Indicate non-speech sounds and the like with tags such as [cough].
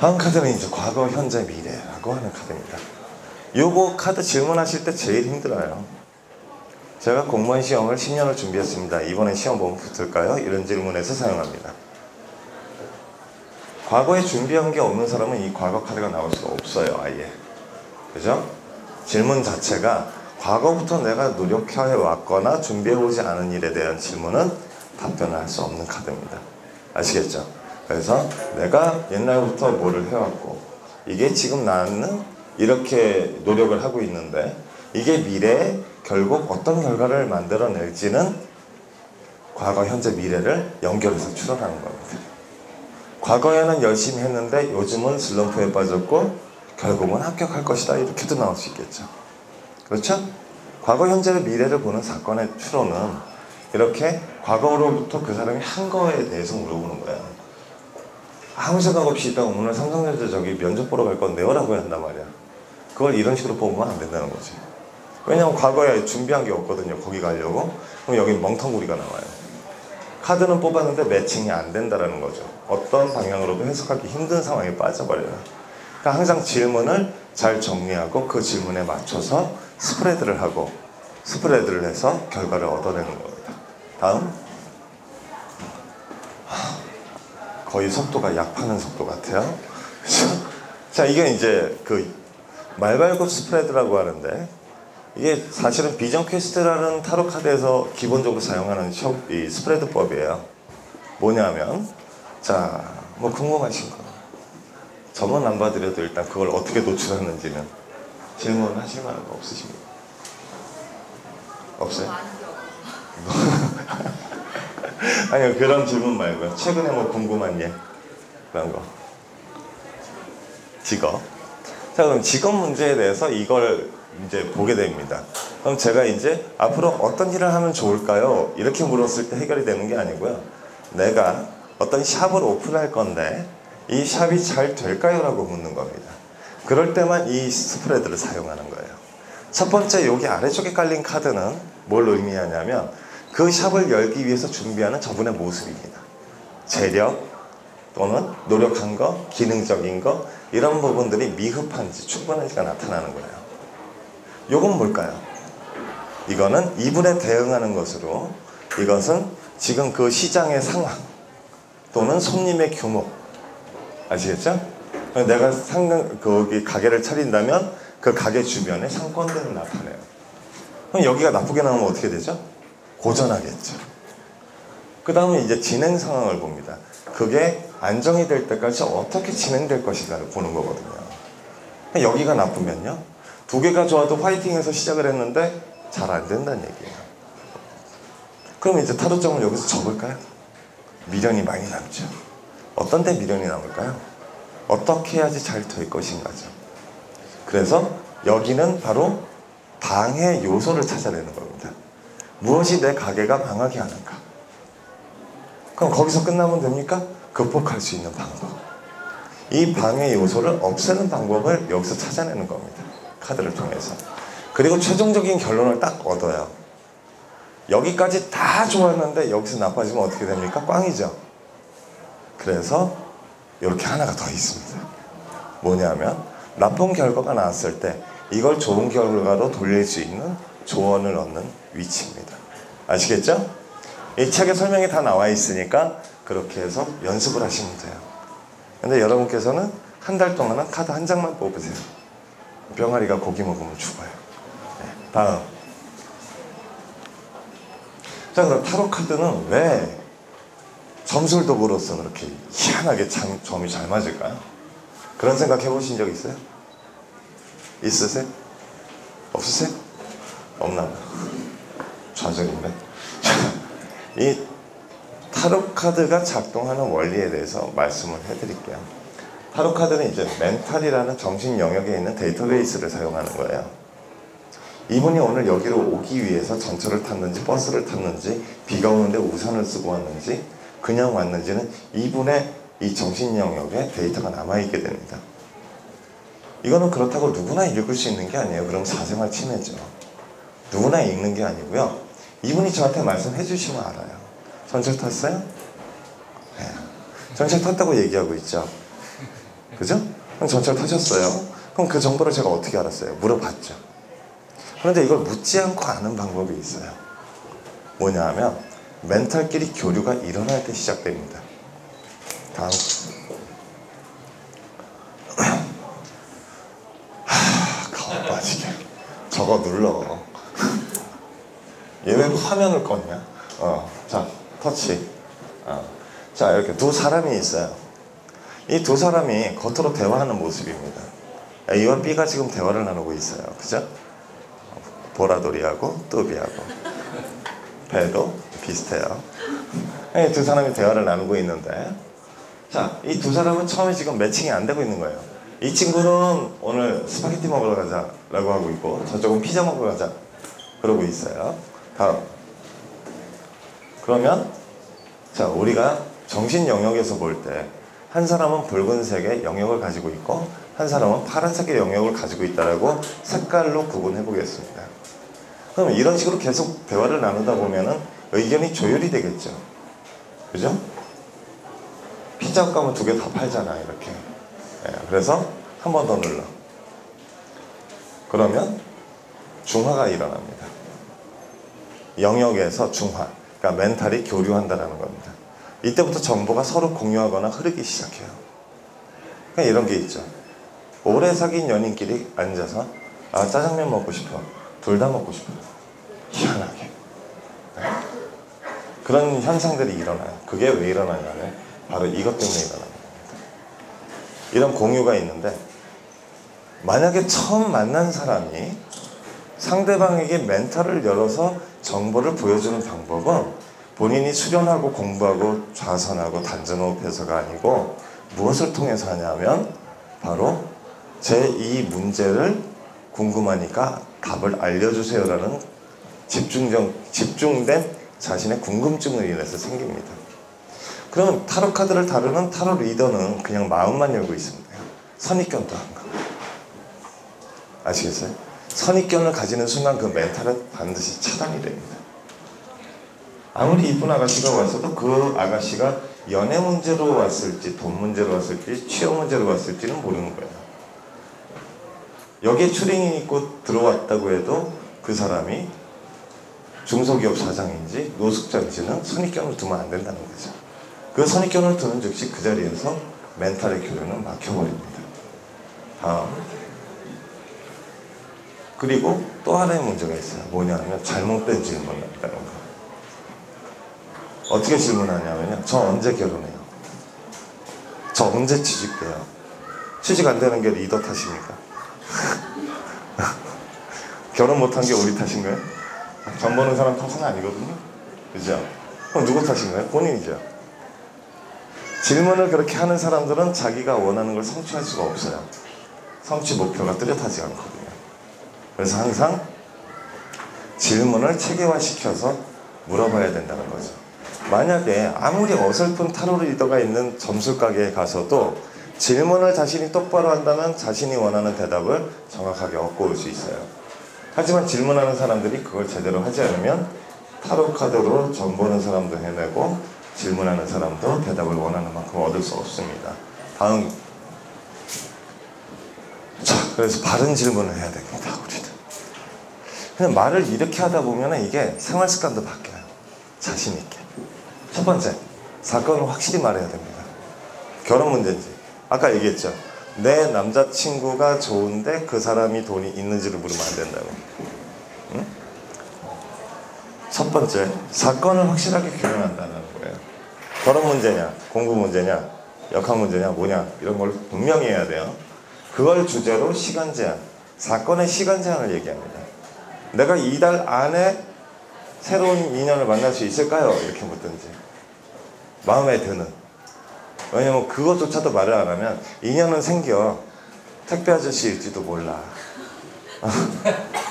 다음 카드는 이제 과거, 현재, 미래라고 하는 카드입니다. 요거 카드 질문하실 때 제일 힘들어요. 제가 공무원 시험을 10년을 준비했습니다. 이번에 시험 보면 붙을까요? 이런 질문에서 사용합니다. 과거에 준비한 게 없는 사람은 이 과거 카드가 나올 수가 없어요, 아예. 그죠? 질문 자체가 과거부터 내가 노력해 왔거나 준비해 오지 않은 일에 대한 질문은 답변을 할 수 없는 카드입니다. 아시겠죠? 그래서 내가 옛날부터 뭐를 해왔고 이게 지금 나는 이렇게 노력을 하고 있는데 이게 미래에 결국 어떤 결과를 만들어낼지는 과거, 현재, 미래를 연결해서 추론하는 겁니다. 과거에는 열심히 했는데 요즘은 슬럼프에 빠졌고 결국은 합격할 것이다 이렇게도 나올 수 있겠죠. 그렇죠? 과거, 현재, 미래를 보는 사건의 추론은 이렇게 과거로부터 그 사람이 한 거에 대해서 물어보는 거예요. 아무 생각 없이 있다가 오늘 삼성전자 저기 면접 보러 갈 건데 요 라고 한단 말이야. 그걸 이런 식으로 뽑으면 안 된다는 거지. 왜냐면 과거에 준비한 게 없거든요. 거기 가려고. 그럼 여기 멍텅구리가 나와요. 카드는 뽑았는데 매칭이 안 된다라는 거죠. 어떤 방향으로도 해석하기 힘든 상황에 빠져버려요. 그러니까 항상 질문을 잘 정리하고 그 질문에 맞춰서 스프레드를 하고 스프레드를 해서 결과를 얻어내는 겁니다. 다음. 거의 속도가 약 파는 속도 같아요. [laughs] 자, 이게 이제 그 말발굽 스프레드라고 하는데 이게 사실은 비전 퀘스트라는 타로 카드에서 기본적으로 사용하는 이 스프레드법이에요. 뭐냐면 자, 뭐 궁금하신 거 점은 안 봐드려도 일단 그걸 어떻게 노출하는지는 질문하실 만한 거 없으십니까? 없어요? [laughs] [laughs] 아니요 그런 질문 말고요. 최근에 뭐 궁금한 예 그런 거. 직업. 자 그럼 직업 문제에 대해서 이걸 이제 보게 됩니다. 그럼 제가 이제 앞으로 어떤 일을 하면 좋을까요? 이렇게 물었을 때 해결이 되는 게 아니고요. 내가 어떤 샵을 오픈할 건데 이 샵이 잘 될까요? 라고 묻는 겁니다. 그럴 때만 이 스프레드를 사용하는 거예요. 첫 번째 여기 아래쪽에 깔린 카드는 뭘 의미하냐면 그 샵을 열기 위해서 준비하는 저분의 모습입니다. 재력 또는 노력한 거, 기능적인 거 이런 부분들이 미흡한지 충분한지가 나타나는 거예요. 요건 뭘까요? 이거는 이분에 대응하는 것으로 이것은 지금 그 시장의 상황 또는 손님의 규모 아시겠죠? 내가 상당 거기 가게를 차린다면 그 가게 주변에 상권들을 나타내요. 그럼 여기가 나쁘게 나오면 어떻게 되죠? 고전하겠죠. 그 다음에 이제 진행 상황을 봅니다. 그게 안정이 될 때까지 어떻게 진행될 것인가를 보는 거거든요. 여기가 나쁘면요. 두 개가 좋아도 화이팅해서 시작을 했는데 잘 안 된다는 얘기예요. 그럼 이제 타로점을 여기서 접을까요? 미련이 많이 남죠. 어떤 데 미련이 남을까요? 어떻게 해야지 잘 될 것인가죠. 그래서 여기는 바로 방해 요소를 찾아내는 겁니다. 무엇이 내 가게가 망하게 하는가? 그럼 거기서 끝나면 됩니까? 극복할 수 있는 방법. 이 방해 요소를 없애는 방법을 여기서 찾아내는 겁니다. 카드를 통해서. 그리고 최종적인 결론을 딱 얻어요. 여기까지 다 좋았는데 여기서 나빠지면 어떻게 됩니까? 꽝이죠. 그래서 이렇게 하나가 더 있습니다. 뭐냐면 나쁜 결과가 나왔을 때 이걸 좋은 결과로 돌릴 수 있는 조언을 얻는 위치입니다. 아시겠죠? 이 책에 설명이 다 나와 있으니까 그렇게 해서 연습을 하시면 돼요. 근데 여러분께서는 한 달 동안은 카드 한 장만 뽑으세요. 병아리가 고기 먹으면 죽어요. 네, 다음. 자, 그럼 타로 카드는 왜 점술 도구로서 그렇게 희한하게 참, 점이 잘 맞을까요? 그런 생각 해보신 적 있어요? 있으세요? 없으세요? 없나 봐. 좌절인데? [laughs] 이 타로 카드가 작동하는 원리에 대해서 말씀을 해드릴게요. 타로 카드는 이제 멘탈이라는 정신 영역에 있는 데이터베이스를 사용하는 거예요. 이분이 오늘 여기로 오기 위해서 전철을 탔는지 버스를 탔는지 비가 오는데 우산을 쓰고 왔는지 그냥 왔는지는 이분의 이 정신 영역에 데이터가 남아있게 됩니다. 이거는 그렇다고 누구나 읽을 수 있는 게 아니에요. 그럼 사생활 침해죠. 누구나 읽는 게 아니고요. 이분이 저한테 말씀해 주시면 알아요. 전철 탔어요? 네. 전철 탔다고 얘기하고 있죠. 그죠? 그럼 전철 타셨어요. 그럼 그 정보를 제가 어떻게 알았어요? 물어봤죠. 그런데 이걸 묻지 않고 아는 방법이 있어요. 뭐냐 하면 멘탈끼리 교류가 일어날 때 시작됩니다. 다음. [clears throat] 하, 가오 빠지게. 저거 눌러. 얘왜 화면을 껐냐? 어, 자, 터치. 어. 자, 이렇게 두 사람이 있어요. 이 두 사람이 겉으로 대화하는 모습입니다. A와 B가 지금 대화를 나누고 있어요. 그죠? 보라돌이하고 뚜비하고 배도 비슷해요. 이 두 사람이 대화를 나누고 있는데 자, 이 두 사람은 처음에 지금 매칭이 안 되고 있는 거예요. 이 친구는 오늘 스파게티 먹으러 가자라고 하고 있고 저쪽은 피자 먹으러 가자 그러고 있어요. 다음. 그러면 자, 우리가 정신 영역에서 볼 때 한 사람은 붉은색의 영역을 가지고 있고 한 사람은 파란색의 영역을 가지고 있다라고 색깔로 구분해 보겠습니다. 그럼 이런 식으로 계속 대화를 나누다 보면은 의견이 조율이 되겠죠. 그죠? 피자 가면 두 개 다 팔잖아, 이렇게. 예, 그래서 한 번 더 눌러. 그러면 중화가 일어납니다. 영역에서 중화. 그러니까 멘탈이 교류한다라는 겁니다. 이때부터 정보가 서로 공유하거나 흐르기 시작해요. 그러니까 이런 게 있죠. 오래 사귄 연인끼리 앉아서 아 짜장면 먹고 싶어. 둘 다 먹고 싶어. 희한하게. 네. 그런 현상들이 일어나요. 그게 왜 일어나냐면 바로 이것 때문에 일어나는 겁니다. 이런 공유가 있는데 만약에 처음 만난 사람이 상대방에게 멘탈을 열어서 정보를 보여주는 방법은 본인이 수련하고 공부하고 좌선하고 단전호흡해서가 아니고 무엇을 통해서 하냐면 바로 제 이 문제를 궁금하니까 답을 알려주세요라는 집중적, 집중된 자신의 궁금증을 인해서 생깁니다. 그러면 타로 카드를 다루는 타로 리더는 그냥 마음만 열고 있습니다. 선입견도 안 가. 아시겠어요? 선입견을 가지는 순간 그 멘탈은 반드시 차단이 됩니다. 아무리 이쁜 아가씨가 왔어도 그 아가씨가 연애 문제로 왔을지 돈 문제로 왔을지 취업 문제로 왔을지는 모르는 거예요. 여기에 추링이 있고 들어왔다고 해도 그 사람이 중소기업 사장인지 노숙자인지는 선입견을 두면 안 된다는 거죠. 그 선입견을 두는 즉시 그 자리에서 멘탈의 교류는 막혀버립니다. 다음. 그리고 또 하나의 문제가 있어요. 뭐냐면 잘못된 질문을 한다는 거. 어떻게 질문하냐면요. 저 언제 결혼해요? 저 언제 취직돼요? 취직 안 되는 게 리더 탓입니까? [laughs] 결혼 못한 게 우리 탓인가요? 전 보는 사람 탓은 아니거든요. 그죠? 그럼 누구 탓인가요? 본인이죠. 질문을 그렇게 하는 사람들은 자기가 원하는 걸 성취할 수가 없어요. 성취 목표가 뚜렷하지 않거든요. 그래서 항상 질문을 체계화시켜서 물어봐야 된다는 거죠. 만약에 아무리 어설픈 타로 리더가 있는 점술 가게에 가서도 질문을 자신이 똑바로 한다면 자신이 원하는 대답을 정확하게 얻고 올 수 있어요. 하지만 질문하는 사람들이 그걸 제대로 하지 않으면 타로 카드로 점 보는 사람도 해내고 질문하는 사람도 대답을 원하는 만큼 얻을 수 없습니다. 다음. 자, 그래서 바른 질문을 해야 됩니다, 우리는. 그냥 말을 이렇게 하다 보면 이게 생활 습관도 바뀌어요. 자신 있게. 첫 번째, 사건을 확실히 말해야 됩니다. 결혼 문제인지. 아까 얘기했죠. 내 남자친구가 좋은데 그 사람이 돈이 있는지를 물으면 안 된다고. 응? 첫 번째, 사건을 확실하게 규명한다는 거예요. 결혼 문제냐, 공부 문제냐, 역학 문제냐, 뭐냐, 이런 걸 분명히 해야 돼요. 그걸 주제로 시간 제한, 사건의 시간 제한을 얘기합니다. 내가 이달 안에 새로운 인연을 만날 수 있을까요? 이렇게 묻든지. 마음에 드는. 왜냐면 그것조차도 말을 안 하면 인연은 생겨. 택배 아저씨일지도 몰라. [laughs]